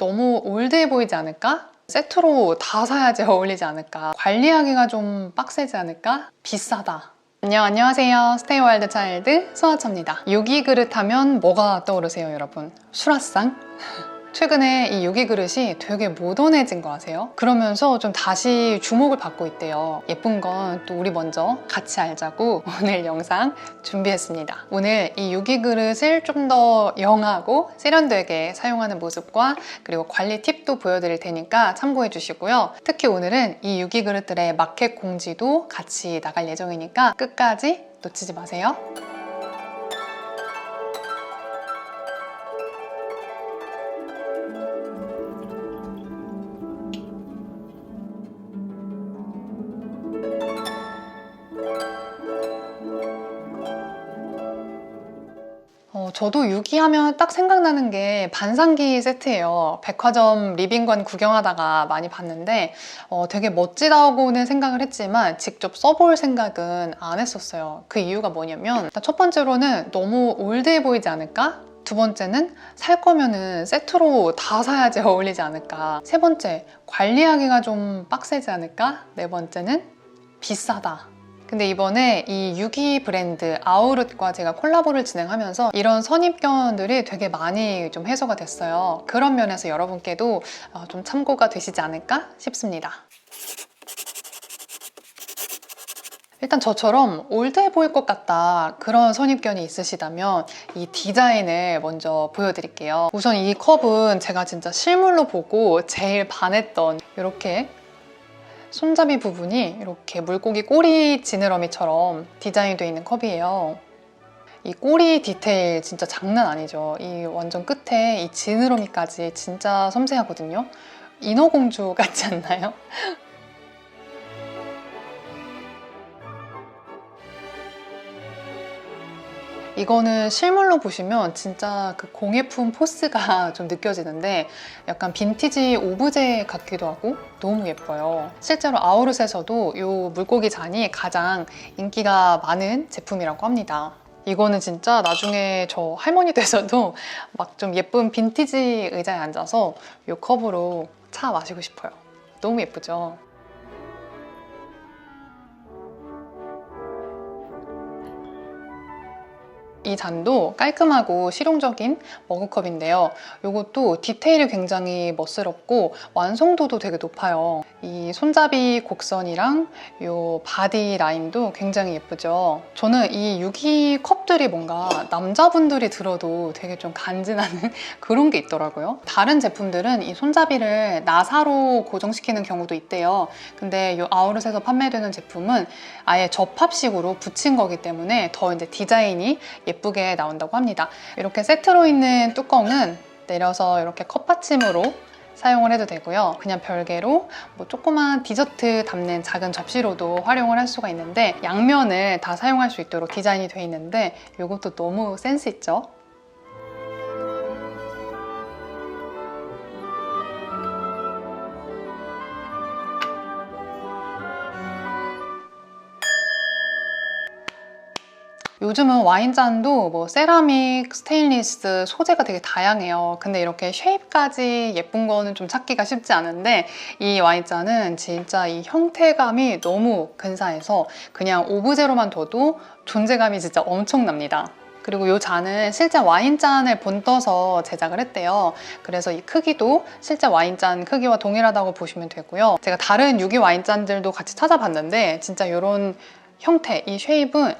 너무 올드해 보이지 않을까? 세트로 다 사야지 어울리지 않을까? 관리하기가 좀 빡세지 않을까? 비싸다. 안녕, 안녕하세요. 스테이 와일드 차일드 수아차입니다. 요기 그릇 하면 뭐가 떠오르세요, 여러분? 수라상? 최근에 이 요기 그릇이 되게 모던해진 거 아세요? 그러면서 좀 다시 주목을 받고 있대요. 예쁜 건 또 우리 먼저 같이 알자고 오늘 영상 준비했습니다. 오늘 이 요기 그릇을 좀 더 영하고 세련되게 사용하는 모습과 그리고 관리 팁도 보여드릴 테니까 참고해 주시고요. 특히 오늘은 이 요기 그릇들의 마켓 공지도 같이 나갈 예정이니까 끝까지 놓치지 마세요. 저도 유기하면 딱 생각나는 게 반상기 세트예요. 백화점 리빙관 구경하다가 많이 봤는데 어, 되게 멋지다고는 생각을 했지만 직접 써볼 생각은 안 했었어요. 그 이유가 뭐냐면 첫 번째로는 너무 올드해 보이지 않을까? 두 번째는 살 거면은 세트로 다 사야지 어울리지 않을까? 세 번째, 관리하기가 좀 빡세지 않을까? 네 번째는 비싸다. 근데 이번에 이 유기 브랜드 아우룻과 제가 콜라보를 진행하면서 이런 선입견들이 되게 많이 좀 해소가 됐어요. 그런 면에서 여러분께도 어, 좀 참고가 되시지 않을까 싶습니다. 일단 저처럼 올드해 보일 것 같다 그런 선입견이 있으시다면 이 디자인을 먼저 보여드릴게요. 우선 이 컵은 제가 진짜 실물로 보고 제일 반했던 이렇게 손잡이 부분이 이렇게 물고기 꼬리 지느러미처럼 디자인이 되어 있는 컵이에요. 이 꼬리 디테일 진짜 장난 아니죠. 이 완전 끝에 이 지느러미까지 진짜 섬세하거든요. 인어공주 같지 않나요? 이거는 실물로 보시면 진짜 그 공예품 포스가 좀 느껴지는데 약간 빈티지 오브제 같기도 하고 너무 예뻐요. 실제로 아우르스에서도 이 물고기 잔이 가장 인기가 많은 제품이라고 합니다. 이거는 진짜 나중에 저 할머니 돼서도 막 좀 예쁜 빈티지 의자에 앉아서 이 컵으로 차 마시고 싶어요. 너무 예쁘죠? 이 잔도 깔끔하고 실용적인 머그컵인데요. 이것도 디테일이 굉장히 멋스럽고 완성도도 되게 높아요. 이 손잡이 곡선이랑 이 바디 라인도 굉장히 예쁘죠. 저는 이 유기 컵들이 뭔가 남자분들이 들어도 되게 좀 간지나는 그런 게 있더라고요. 다른 제품들은 이 손잡이를 나사로 고정시키는 경우도 있대요. 근데 이 아우렛에서 판매되는 제품은 아예 접합식으로 붙인 거기 때문에 더 이제 디자인이 예쁘 게 나온다고 합니다. 이렇게 세트로 있는 뚜껑은 내려서 이렇게 컵 받침으로 사용을 해도 되고요. 그냥 별개로 뭐 조그만 디저트 담는 작은 접시로도 활용을 할 수가 있는데 양면을 다 사용할 수 있도록 디자인이 되어 있는데 이것도 너무 센스 있죠? 요즘은 와인잔도 뭐 세라믹, 스테인리스, 소재가 되게 다양해요. 근데 이렇게 쉐입까지 예쁜 거는 좀 찾기가 쉽지 않은데 이 와인잔은 진짜 이 형태감이 너무 근사해서 그냥 오브제로만 둬도 존재감이 진짜 엄청납니다. 그리고 이 잔은 실제 와인잔을 본떠서 제작을 했대요. 그래서 이 크기도 실제 와인잔 크기와 동일하다고 보시면 되고요. 제가 다른 유기 와인잔들도 같이 찾아봤는데 진짜 이런 형태, 이 쉐입은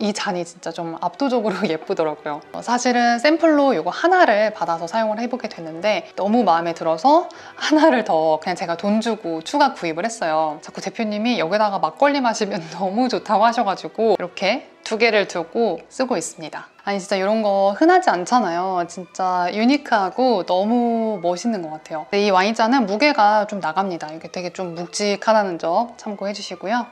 이 잔이 진짜 좀 압도적으로 예쁘더라고요. 어, 사실은 샘플로 이거 하나를 받아서 사용을 해보게 됐는데 너무 마음에 들어서 하나를 더 그냥 제가 돈 주고 추가 구입을 했어요. 자꾸 대표님이 여기다가 막걸리 마시면 너무 좋다고 하셔가지고 이렇게 두 개를 두고 쓰고 있습니다. 아니 진짜 이런 거 흔하지 않잖아요. 진짜 유니크하고 너무 멋있는 것 같아요. 이 와인잔은 무게가 좀 나갑니다. 이게 되게 좀 묵직하다는 점 참고해 주시고요.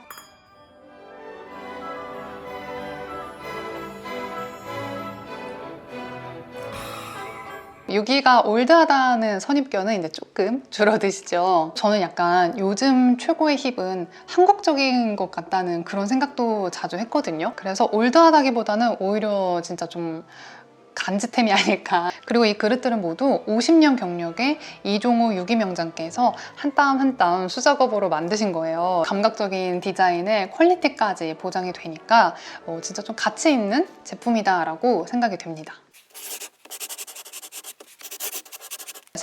유기가 올드하다는 선입견은 이제 조금 줄어드시죠. 저는 약간 요즘 최고의 힙은 한국적인 것 같다는 그런 생각도 자주 했거든요. 그래서 올드하다기보다는 오히려 진짜 좀 간지템이 아닐까. 그리고 이 그릇들은 모두 50년 경력의 이종호 유기명장께서 한 땀 한 땀 수작업으로 만드신 거예요. 감각적인 디자인에 퀄리티까지 보장이 되니까 어, 진짜 좀 가치 있는 제품이다라고 생각이 됩니다.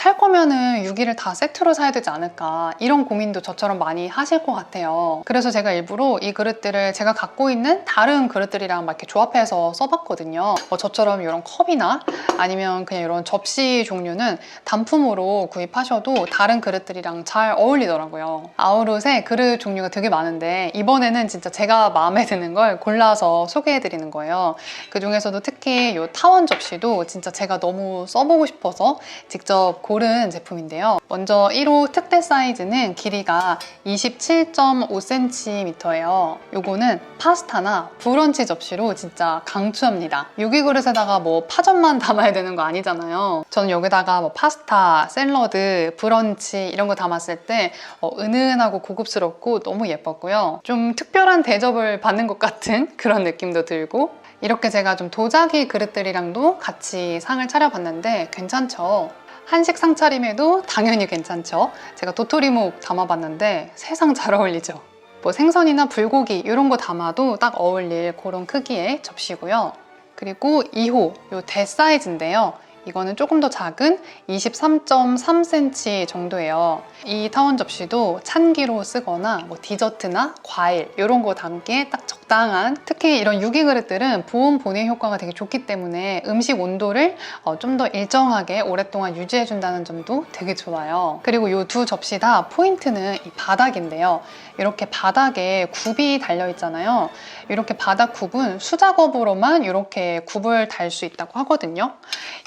살 거면은 6위를 다 세트로 사야 되지 않을까? 이런 고민도 저처럼 많이 하실 것 같아요. 그래서 제가 일부러 이 그릇들을 제가 갖고 있는 다른 그릇들이랑 막 이렇게 조합해서 써봤거든요. 뭐 저처럼 이런 컵이나 아니면 그냥 이런 접시 종류는 단품으로 구입하셔도 다른 그릇들이랑 잘 어울리더라고요. 아우롯에 그릇 종류가 되게 많은데 이번에는 진짜 제가 마음에 드는 걸 골라서 소개해드리는 거예요. 그 중에서도 특히 이 타원 접시도 진짜 제가 너무 써보고 싶어서 직접 고른 제품인데요. 먼저 1호 특대 사이즈는 길이가 27.5cm예요. 요거는 파스타나 브런치 접시로 진짜 강추합니다. 유기 그릇에다가 뭐 파전만 담아야 되는 거 아니잖아요. 저는 여기다가 뭐 파스타, 샐러드, 브런치 이런 거 담았을 때 어, 은은하고 고급스럽고 너무 예뻤고요. 좀 특별한 대접을 받는 것 같은 그런 느낌도 들고 이렇게 제가 좀 도자기 그릇들이랑도 같이 상을 차려봤는데 괜찮죠? 한식 상차림에도 당연히 괜찮죠. 제가 도토리묵 담아봤는데 세상 잘 어울리죠. 뭐 생선이나 불고기 이런 거 담아도 딱 어울릴 그런 크기의 접시고요. 그리고 2호 요 대 사이즈인데요. 이거는 조금 더 작은 23.3cm 정도예요. 이 타원 접시도 찬기로 쓰거나 뭐 디저트나 과일 이런 거 담기에 딱 적당 한 특히 이런 유기 그릇들은 보온 보냉 효과가 되게 좋기 때문에 음식 온도를 어, 좀 더 일정하게 오랫동안 유지해 준다는 점도 되게 좋아요. 그리고 이 두 접시 다 포인트는 이 바닥인데요. 이렇게 바닥에 굽이 달려 있잖아요. 이렇게 바닥 굽은 수작업으로만 이렇게 굽을 달 수 있다고 하거든요.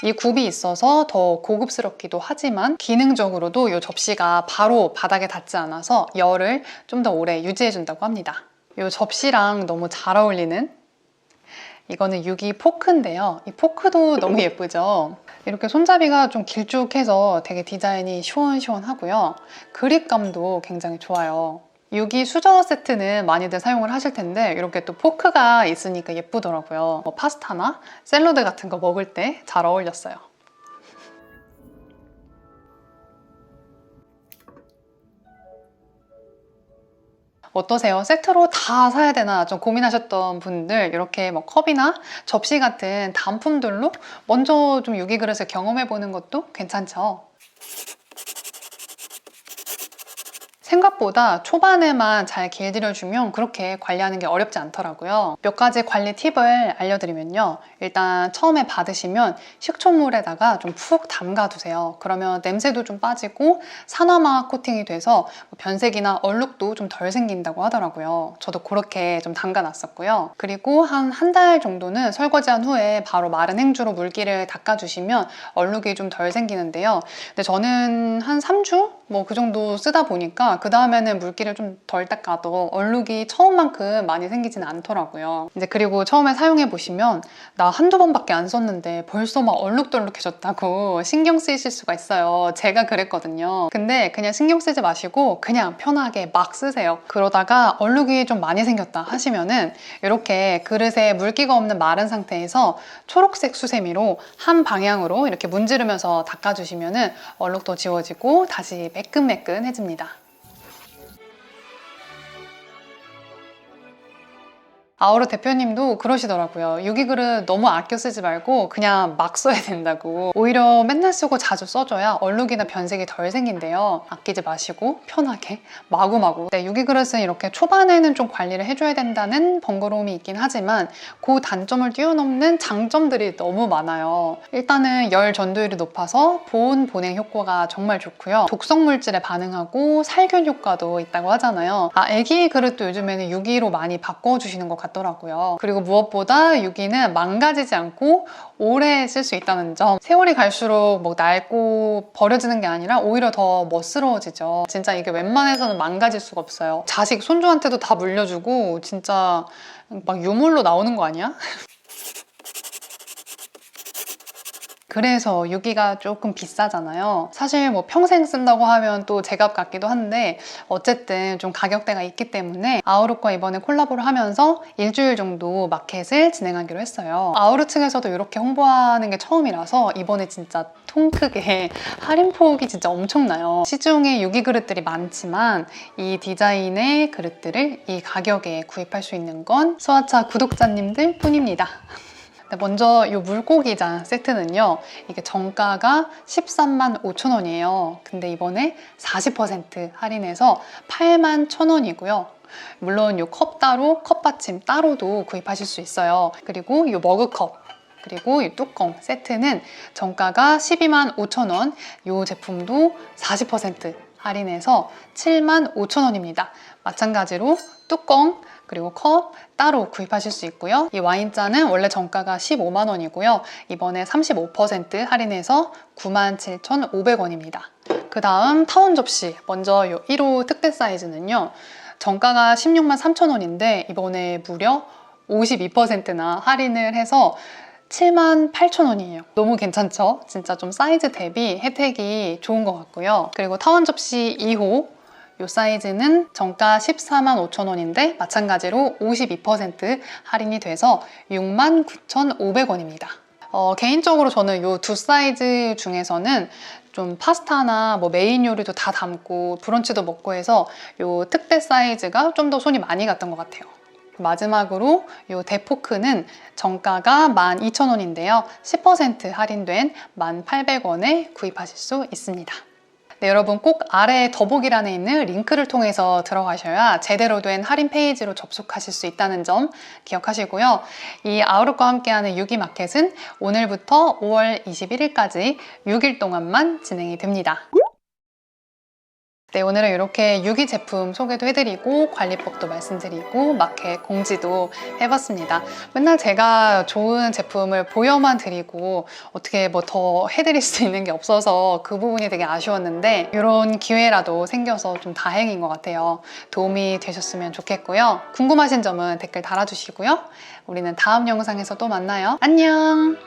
이 굽이 있어서 더 고급스럽기도 하지만 기능적으로도 이 접시가 바로 바닥에 닿지 않아서 열을 좀 더 오래 유지해 준다고 합니다. 이 접시랑 너무 잘 어울리는 이거는 유기 포크인데요. 이 포크도 너무 예쁘죠? 이렇게 손잡이가 좀 길쭉해서 되게 디자인이 시원시원하고요. 그립감도 굉장히 좋아요. 유기 수저 세트는 많이들 사용을 하실 텐데 이렇게 또 포크가 있으니까 예쁘더라고요. 뭐 파스타나 샐러드 같은 거 먹을 때 잘 어울렸어요. 어떠세요? 세트로 다 사야 되나 좀 고민하셨던 분들 이렇게 뭐 컵이나 접시 같은 단품들로 먼저 좀 유기 그릇을 경험해 보는 것도 괜찮죠. 생각보다 초반에만 잘 길들여주면 그렇게 관리하는 게 어렵지 않더라고요. 몇 가지 관리 팁을 알려드리면요. 일단 처음에 받으시면 식초물에다가 좀 푹 담가두세요. 그러면 냄새도 좀 빠지고 산화막 코팅이 돼서 변색이나 얼룩도 좀 덜 생긴다고 하더라고요. 저도 그렇게 좀 담가놨었고요. 그리고 한 한 달 정도는 설거지한 후에 바로 마른 행주로 물기를 닦아주시면 얼룩이 좀 덜 생기는데요. 근데 저는 한 3주? 뭐 그 정도 쓰다 보니까 그 다음에는 물기를 좀 덜 닦아도 얼룩이 처음만큼 많이 생기지는 않더라고요. 이제 그리고 처음에 사용해 보시면 나 한두 번밖에 안 썼는데 벌써 막 얼룩덜룩해졌다고 신경 쓰이실 수가 있어요. 제가 그랬거든요. 근데 그냥 신경 쓰지 마시고 그냥 편하게 막 쓰세요. 그러다가 얼룩이 좀 많이 생겼다 하시면은 이렇게 그릇에 물기가 없는 마른 상태에서 초록색 수세미로 한 방향으로 이렇게 문지르면서 닦아주시면은 얼룩도 지워지고 다시 매끈매끈해집니다. 아우르 대표님도 그러시더라고요. 유기그릇 너무 아껴 쓰지 말고 그냥 막 써야 된다고. 오히려 맨날 쓰고 자주 써줘야 얼룩이나 변색이 덜 생긴대요. 아끼지 마시고 편하게 마구마구. 네, 유기그릇은 이렇게 초반에는 좀 관리를 해줘야 된다는 번거로움이 있긴 하지만 그 단점을 뛰어넘는 장점들이 너무 많아요. 일단은 열 전도율이 높아서 보온 보냉 효과가 정말 좋고요. 독성 물질에 반응하고 살균 효과도 있다고 하잖아요. 아, 애기 그릇도 요즘에는 유기로 많이 바꿔주시는 것 같아요. 같더라고요. 그리고 무엇보다 유기는 망가지지 않고 오래 쓸 수 있다는 점. 세월이 갈수록 뭐 낡고 버려지는 게 아니라 오히려 더 멋스러워지죠. 진짜 이게 웬만해서는 망가질 수가 없어요. 자식 손주한테도 다 물려주고 진짜 막 유물로 나오는 거 아니야? 그래서 유기가 조금 비싸잖아요. 사실 뭐 평생 쓴다고 하면 또 제값 같기도 한데 어쨌든 좀 가격대가 있기 때문에 아우룩과 이번에 콜라보를 하면서 일주일 정도 마켓을 진행하기로 했어요. 아우룩 측에서도 이렇게 홍보하는 게 처음이라서 이번에 진짜 통 크게 할인폭이 진짜 엄청나요. 시중에 유기 그릇들이 많지만 이 디자인의 그릇들을 이 가격에 구입할 수 있는 건 수아차 구독자님들 뿐입니다. 네, 먼저 이 물고기장 세트는요. 이게 정가가 13만 5천 원이에요. 근데 이번에 40% 할인해서 8만 1천 원이고요. 물론 이 컵 따로, 컵 받침 따로도 구입하실 수 있어요. 그리고 이 머그컵 그리고 이 뚜껑 세트는 정가가 12만 5천 원, 이 제품도 40% 할인해서 7만 5천 원입니다. 마찬가지로 뚜껑 그리고 컵 따로 구입하실 수 있고요. 이 와인잔은 원래 정가가 15만 원이고요. 이번에 35% 할인해서 97,500원입니다. 그 다음 타원 접시, 먼저 이 1호 특대 사이즈는요. 정가가 16만 3천 원인데 이번에 무려 52%나 할인을 해서 7만 8천 원이에요. 너무 괜찮죠? 진짜 좀 사이즈 대비 혜택이 좋은 것 같고요. 그리고 타원 접시 2호 이 사이즈는 정가 14만 5천 원인데 마찬가지로 52% 할인이 돼서 6만 9,500원입니다. 어, 개인적으로 저는 이 두 사이즈 중에서는 좀 파스타나 뭐 메인 요리도 다 담고 브런치도 먹고 해서 이 특대 사이즈가 좀 더 손이 많이 갔던 것 같아요. 마지막으로 이 대포크는 정가가 12,000원인데요. 10% 할인된 1,800원에 구입하실 수 있습니다. 네, 여러분 꼭 아래 더보기란에 있는 링크를 통해서 들어가셔야 제대로 된 할인 페이지로 접속하실 수 있다는 점 기억하시고요. 이 아우룩과 함께하는 유기마켓은 오늘부터 5월 21일까지 6일 동안만 진행이 됩니다. 네, 오늘은 이렇게 유기 제품 소개도 해드리고 관리법도 말씀드리고 마켓 공지도 해봤습니다. 맨날 제가 좋은 제품을 보여만 드리고 어떻게 뭐 더 해드릴 수 있는 게 없어서 그 부분이 되게 아쉬웠는데 이런 기회라도 생겨서 좀 다행인 것 같아요. 도움이 되셨으면 좋겠고요. 궁금하신 점은 댓글 달아주시고요. 우리는 다음 영상에서 또 만나요. 안녕!